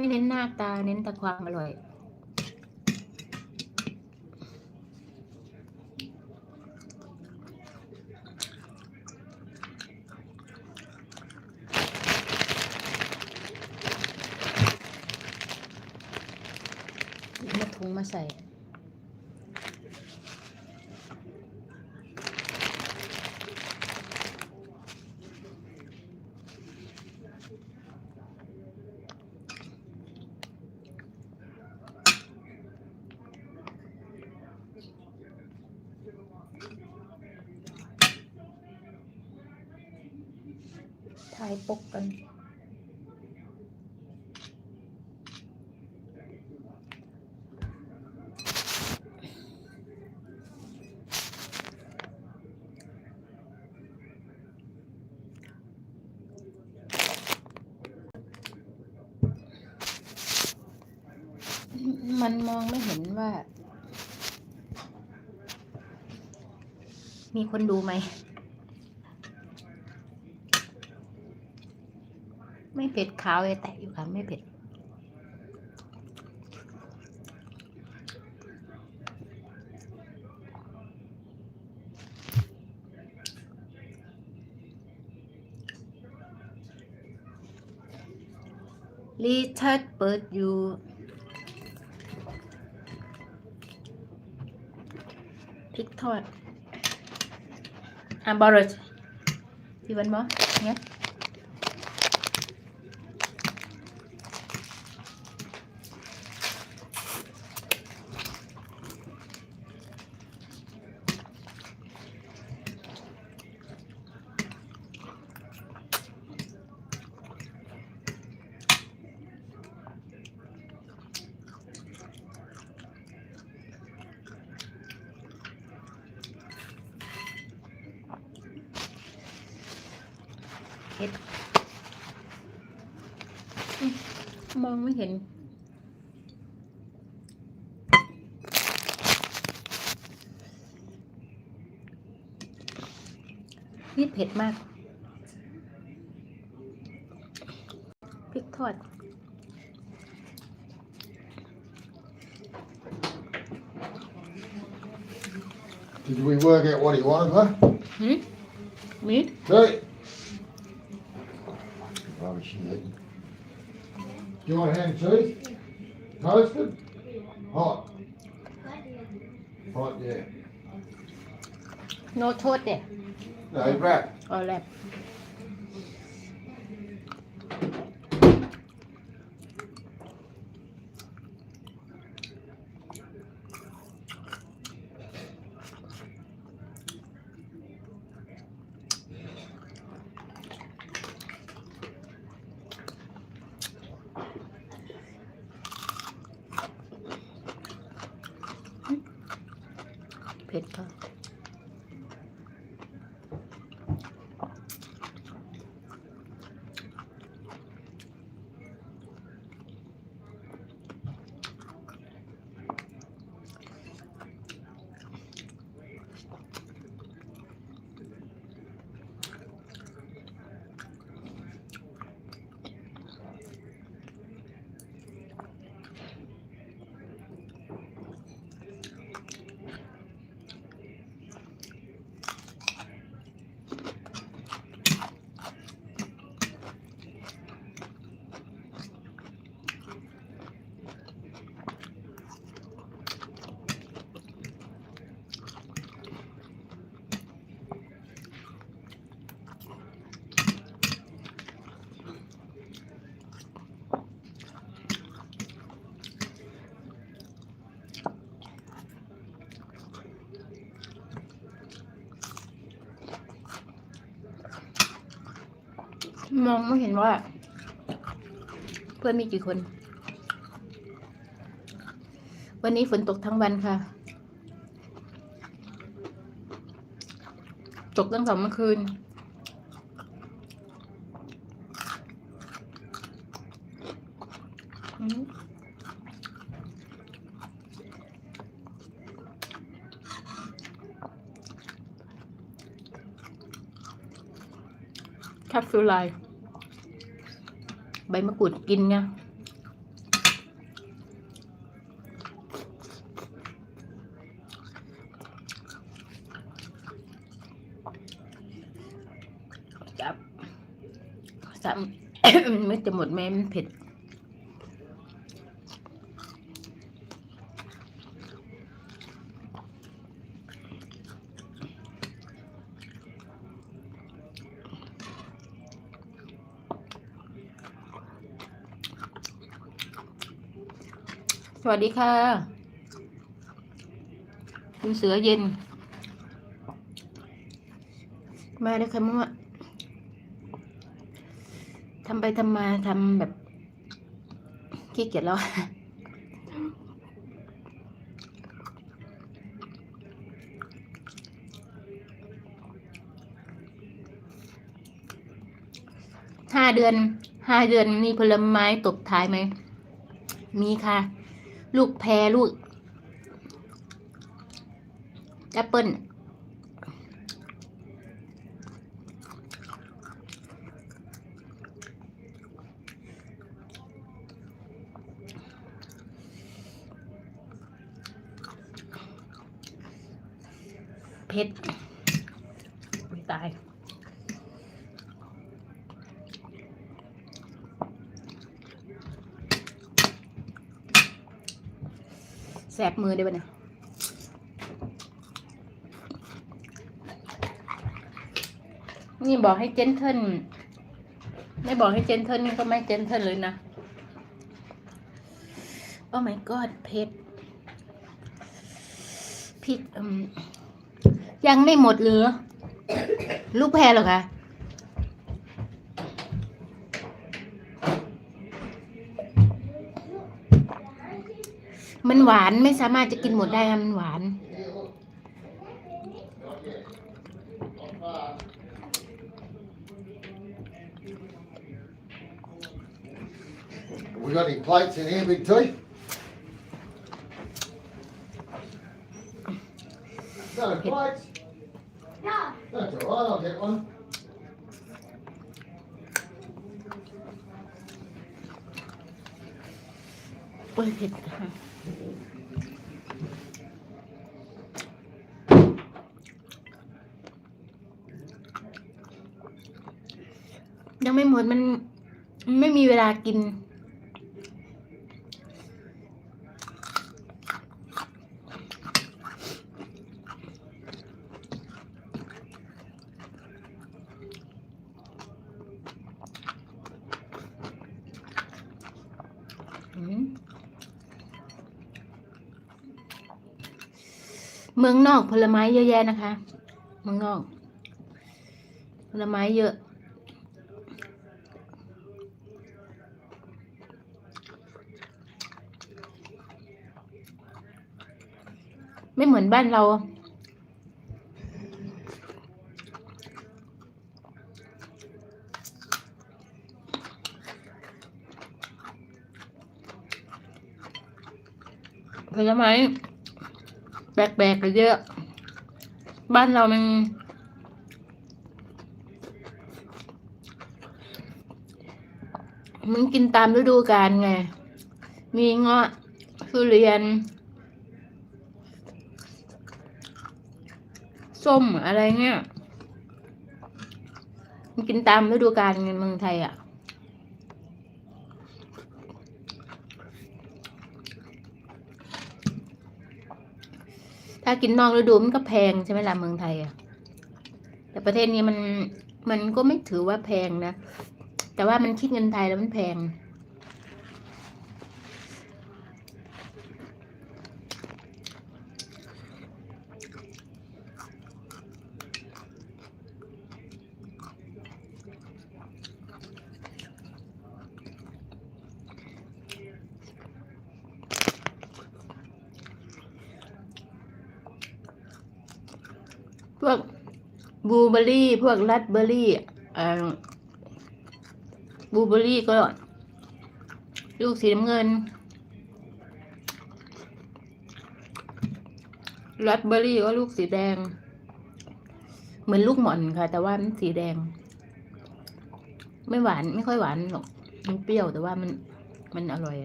ไม่เน้นหน้าตาเน้นแต่ความอร่อย มาถุงมาใส่ ถ่ายปกกัน มันมองไม่เห็นว่า มีคนดูไหม ไม่เผ็ดขาวเลยแตะอยู่ค่ะไม่เผ็ดรีทัชเปิดอยู่พริกทอดอะบอร์ดพี่วันบอเนี่ย เห็ดอืมมองไม่เห็น นี่เผ็ดมาก พริกทอด Did we work out what he wanted, huh? หืมมี Hey! Do you want ham cheese? Toasted? Hot? Hot, yeah. โนโทษเด็ No, wrap. เอ มองไม่เห็นว่า เพื่อนมีกี่คน วันนี้ฝนตกทั้งวันค่ะ ตกตั้งแต่เมื่อคืนแคปซูลไลน์ ใบมะกรูดกินไงจับซ้ำไม่จะหมดแม่มันเผ็ด สวัสดีค่ะ คุณเสือเย็น มาเลยค่ะมั่วทำไปทำมาทำแบบขี้เกียจแล้วห้าเดือนห้าเดือนมีผลไม้ตบท้ายไหม มีค่ะ ลูกแพรลูกแอปเปิ้ลเพชรตาย แสบมือได้ปะเนี่ยนี่บอกให้เจนเทิลไม่บอกให้เจนเทิลนี่ก็ไม่เจนเทิลเลยนะ โอ้ my god เพชรผิดยังไม่หมดเหรือ ลูกแพรหรอคะ มันหวานไม่สามารถจะกินหมดได้อะมันหวาน We got any plates in here, Big T? No plates? Yeah. That's all right, I'll get one. โอ้ยเผ็ด ยังไม่หมดมันมันไม่มีเวลากินอืมเมืองนอกผลไม้เยอะแยะนะคะ เมืองนอก ผลไม้เยอะ ไม่เหมือนบ้านเรา ผลไม้แปลกๆก็เยอะ บ้านเรามันมันกินตามฤดูกาลไง มีเงาะทุเรียน ส้มอะไรเงี้ยมันกินตามฤดูกาลในเมืองไทยอะ ถ้ากินนอกฤดูมันก็แพงใช่ไหมล่ะเมืองไทยอะ แต่ประเทศนี้มันมันก็ไม่ถือว่าแพงนะ แต่ว่ามันคิดเงินไทยแล้วมันแพง พวกบลูเบ อร์รี่ พวกรัสเบอรี่บลูเบอรี่ก็ ลูกสีน้ำเงินรัสเบอร์รี่ก็ลูกสีแดง เหมือนลูกหม่อนค่ะ แต่ว่ามันสีแดง ไม่หวานไม่ค่อยหวานหรอกมันเปรี้ยวแต่ว่ามันมันอร่อย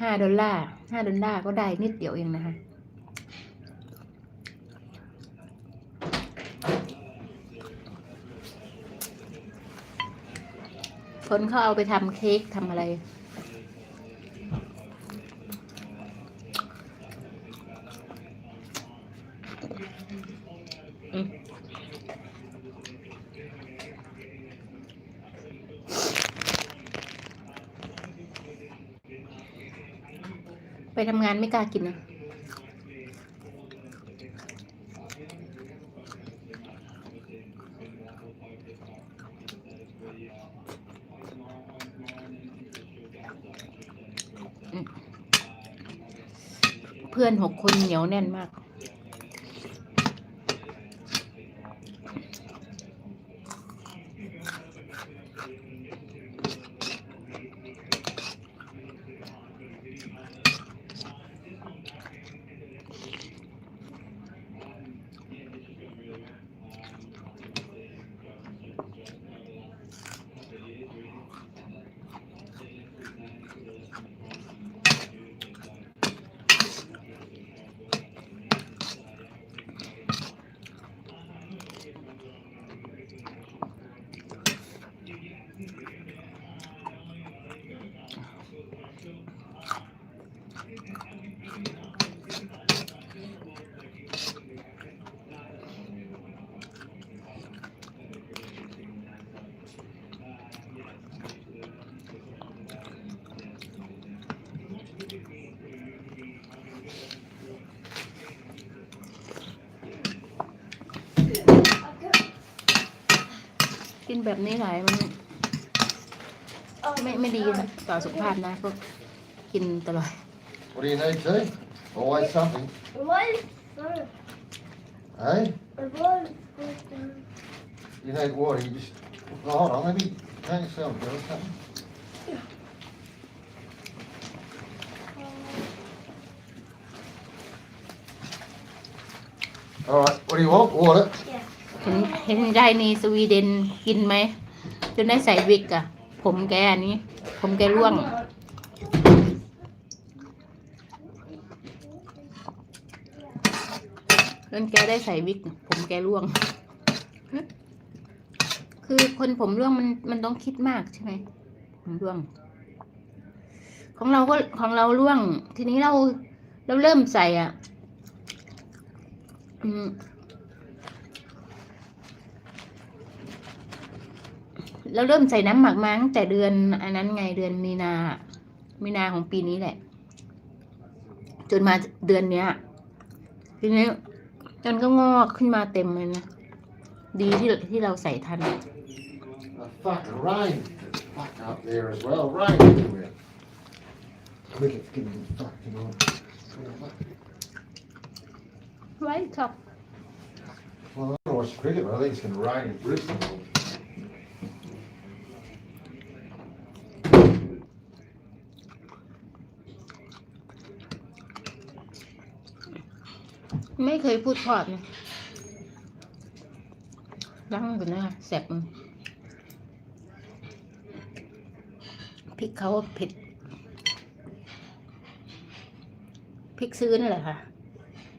ห้าดอลลาร์ห้าดอลลาร์ก็ได้นิดเดียวเองนะคะ What คนเขาเอาไปทำเค้กทำอะไร ไปทำงานไม่กล้ากินนะ เพื่อนหก คนเหนียวแน่นมาก กินแบบนี้หลายมันไม่ไม่ดีต่อสุขภาพนะพวกกินตลอด What do you need, tea? Always something. What is that? Hey? What is that? You need water, you just, oh, hold on, maybe turn yourself, do something. Alright, what do you want? Water? เห็นเห็นได้นี่สวีเดนกินไหมจนได้ใส่วิกอะผมแกอันนี้ ผมแกร่วง จนแกได้ใส่วิก ผมแกร่วง คือคนผมร่วงมันมันต้องคิดมากใช่ไหมผมร่วง ของเราก็ของเราร่วง ทีนี้เราเราเริ่มใส่อะ อืม เราเริ่มใส่น้ำหมักมาตั้งแต่เดือนอันนั้นไงเดือนมีนามีนาของปีนี้แหละ จนมาเดือนเนี้ยทีนี้จนก็งอกขึ้นมาเต็มเลยนะดีที่ที่เราใส่ทัน The fucking rain. Fuck up there as well, rain everywhere. Cricket's giving me fucking on. ไว้ครับ Well, I don't watch cricket, but I think it's going to rain in Brisbane. เคยพูดพอดนะล้างก่อนนะแสบพริกเขาเผ็ดพริกซื้อนั่นแหละค่ะ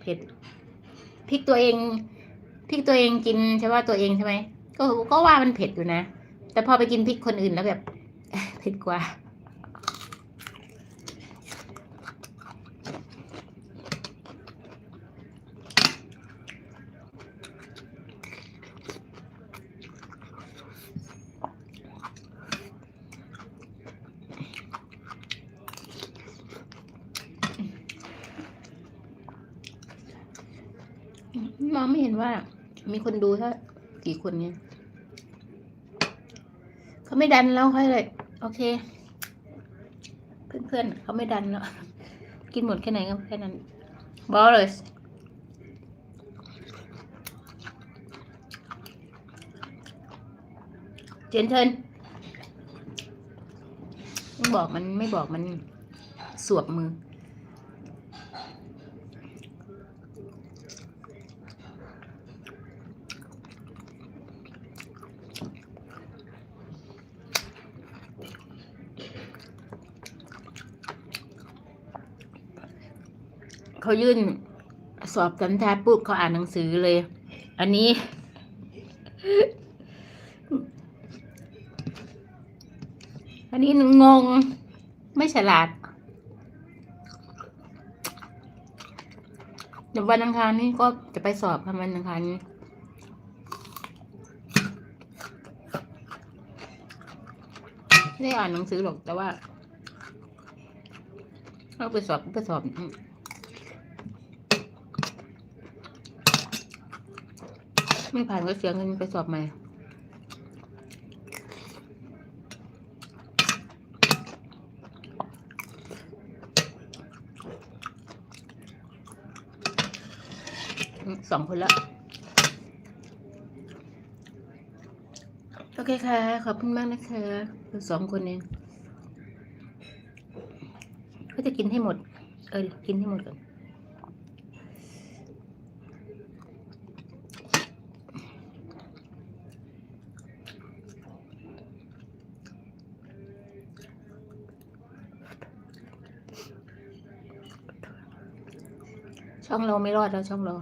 เผ็ดพริกตัวเองพริกตัวเองกินใช่ว่าตัวเองใช่ไหมก็ก็ว่ามันเผ็ดอยู่นะ แต่พอไปกินพริกคนอื่นแล้วแบบ เผ็ดกว่า มองไม่เห็น ว่า มีคนดูถ้ากี่คนเนี่ยเขาไม่ดันแล้วค่อยเลย โอเค เพื่อนๆเขาไม่ดันแล้ว กินหมดแค่ไหนก็แค่นั้นบอลเลยเจนเทินบอกมันไม่บอกมันสวบมือ เขายื่นสอบสัญชาติปุ๊บเขาอ่านหนังสือเลย อันนี้ อันี้งง ไม่ฉลาดเดี๋ยววันอังคารนี้ก็จะไปสอบค่ะวันอังคารนี้ไม่ได้อ่านหนังสือหรอกแต่ว่าเราไปสอบไปสอบอืม ไม่ผ่านก็เสียเงินไปสอบใหม่ สองคนละ โอเคค่ะ ขอบคุณมากนะคะคือสองคนเองก็จะกินให้หมด เออ กินให้หมดก่อน ช่องเราไม่รอดแล้วช่องเรา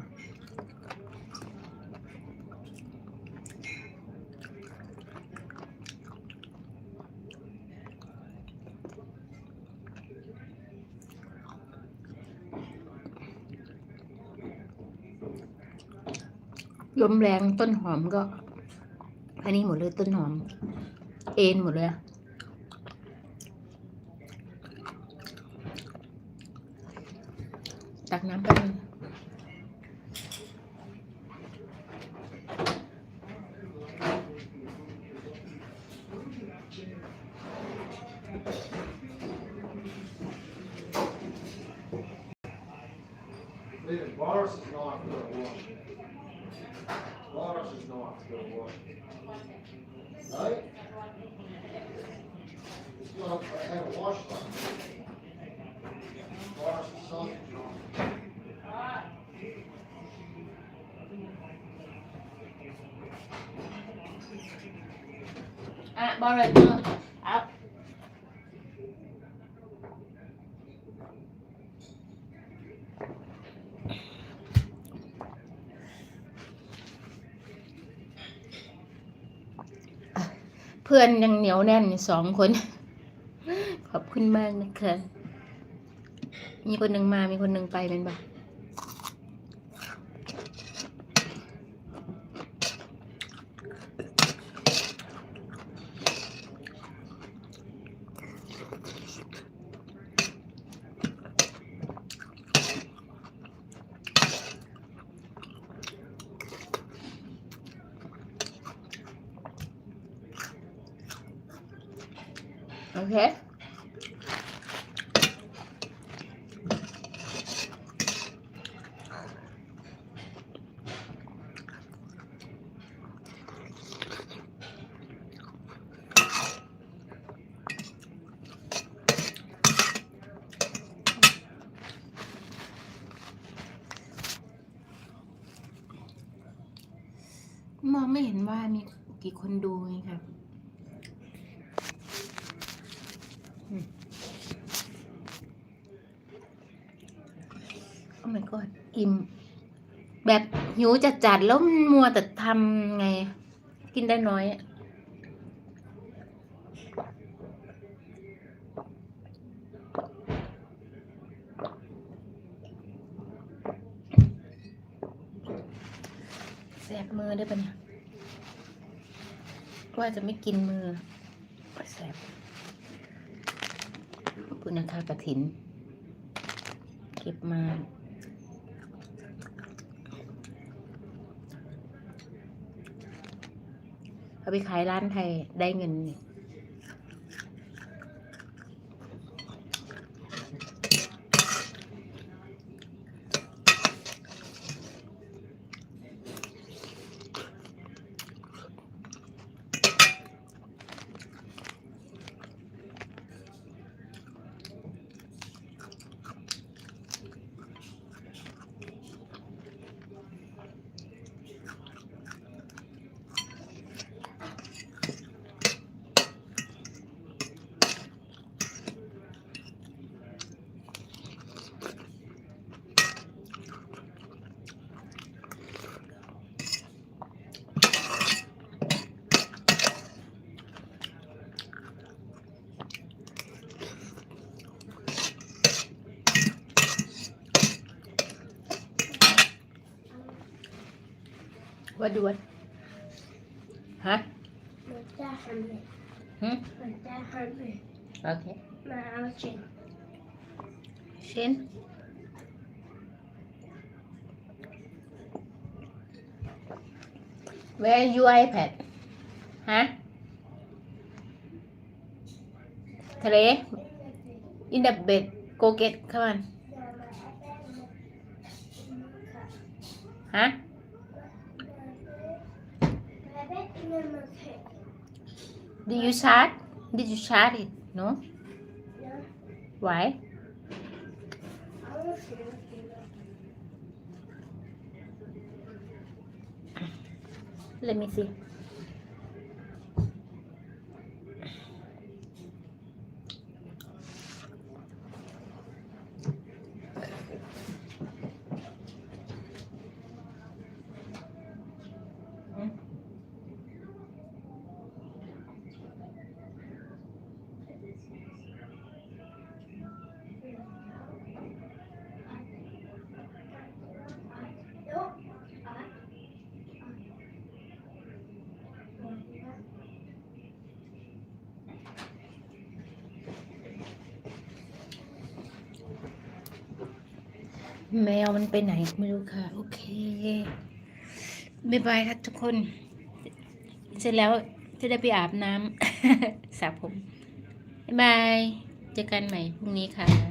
ลมแรงต้นหอมก็ อันนี้หมดเลยต้นหอม เอ็นหมดเลยอะ ตักน้ำแป๊บนึง Listen, Boris is not gonna wash. Boris อะบอลเลยเอะเอาเพื่อนยังเหนียวแน่นสองคน ขอบคุณมากนะคะ มีคนหนึ่งมา มีคนหนึ่งไปเป็นปะโคมองไม่เห็นว่ามีกี่คนดูไงครับ my god อิ่มแบบหิวจัดจัดๆแล้วมัวแต่ทำไง กินได้น้อย แสบมือได้ปะเนี่ยว่าจะไม่กินมือแสบขอบคุณนะคะกระถิน เก็บมา เอาไปขายร้านไทยได้เงินนี่ What do what ฮะมันจะหันเลยหืมมันจะหันเลยโอเคมาเอาเช็ดเช่น Where is your iPad ฮะทะเล in the bed go get come on ฮะ Did you charge Did you charge it? No? Why? Let me see แมวมันไปไหนไม่รู้ค่ะ โอเคบายบายครับทุกคน เสร็จแล้วจะได้ไปอาบน้ำสระผมบายบาย เจอกันใหม่พรุ่งนี้ค่ะ